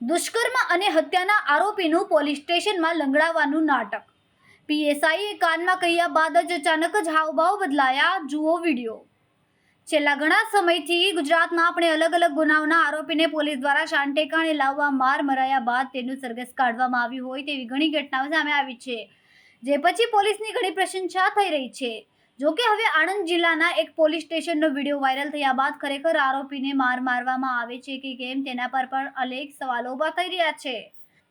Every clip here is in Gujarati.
દુષ્કર્મ અને હત્યાના આરોપીનું પોલીસ સ્ટેશનમાં લંગડાવવાનું નાટક. પીએસઆઈએ કાનમાં કહ્યા બાદ જ અચાનક જ હાવભાવ બદલાયા. જુઓ વીડિયો. છેલ્લા ઘણા સમયથી ગુજરાતમાં આપણે અલગ અલગ ગુનાઓના આરોપીને પોલીસ દ્વારા શાંટેકાણે લાવવા માર મરાયા બાદ તેનું સરઘસ કાઢવામાં આવ્યું હોય તેવી ઘણી ઘટનાઓ સામે આવી છે. જે પછી પોલીસની ઘણી પ્રશંસા થઈ રહી છે. જોકે હવે આણંદ જિલ્લાના એક પોલીસ સ્ટેશનનો વીડિયો વાયરલ થયા બાદ ખરેખર આરોપીને માર મારવામાં આવે છે કે કેમ તેના પર પણ અનેક સવાલો ઊભા થઈ રહ્યા છે.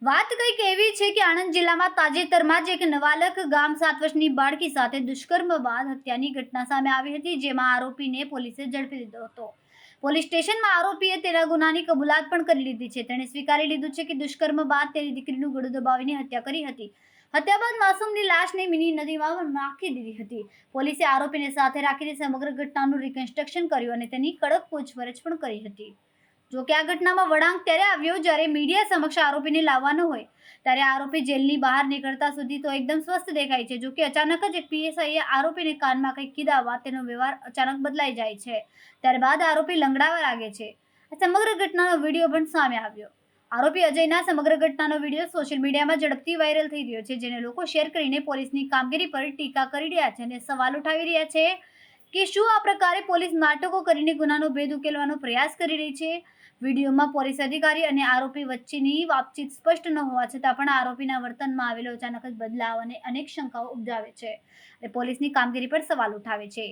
વાત કંઈક એવી છે કે આણંદ જિલ્લામાં તાજેતરમાં જ એક નવાલક ગામ સાત વર્ષની બાળકી સાથે દુષ્કર્મ બાદ હત્યાની ઘટના સામે આવી હતી જેમાં આરોપીને પોલીસે ઝડપી લીધો હતો. પોલીસ સ્ટેશનમાં આરોપીએ તેના ગુનાની કબૂલાત પણ કરી લીધી છે. તેણે સ્વીકારી લીધું છે કે દુષ્કર્મ બાદ તેની દીકરીનું ગળું દબાવીને હત્યા કરી હતી. હત્યા બાદ માસૂમની લાશને મિની નદીમાં નાખી દીધી હતી. પોલીસે આરોપીને સાથે રાખીને સમગ્ર ઘટનાનું રિકન્સ્ટ્રક્શન કર્યું અને તેની કડક પૂછપરછ પણ કરી હતી. જો કે આ ઘટનામાં વળાંક ત્યારે આવ્યો જ્યારે મીડિયા સમક્ષ આરોપીને લાવવાનો હોય. ત્યારે આરોપી જેલની બહાર નીકળતા સુધી તો એકદમ સ્વસ્થ દેખાય છે. જો કે અચાનક જ એક પીએસઆઈએ આરોપીને કાનમાં કંઈક કીધા બાદ તેનો વ્યવહાર અચાનક બદલાઈ જાય છે. ત્યારબાદ આરોપી લંગડાવા લાગે છે. આ સમગ્ર ઘટનાનો વીડિયો પણ સામે આવ્યો. આરોપી અજયના સમગ્ર ઘટનાનો વીડિયો સોશિયલ મીડિયામાં ઝડપથી વાયરલ થઈ રહ્યો છે, જેને લોકો શેર કરીને પોલીસની કામગીરી પર ટીકા કરી રહ્યા છે અને સવાલ ઉઠાવી રહ્યા છે કે શું આ પ્રકારે પોલીસ નાટકો કરીને ગુનાનો ભેદ ઉકેલવાનો પ્રયાસ કરી રહી છે? વિડીયોમાં પોલીસ અધિકારી અને આરોપી વચ્ચેની વાતચીત સ્પષ્ટ ન હોવા છતાં પણ આરોપીના વર્તનમાં આવેલો અચાનક જ બદલાવ અને અનેક શંકાઓ ઉપજાવે છે અને પોલીસની કામગીરી પર સવાલ ઉઠાવે છે.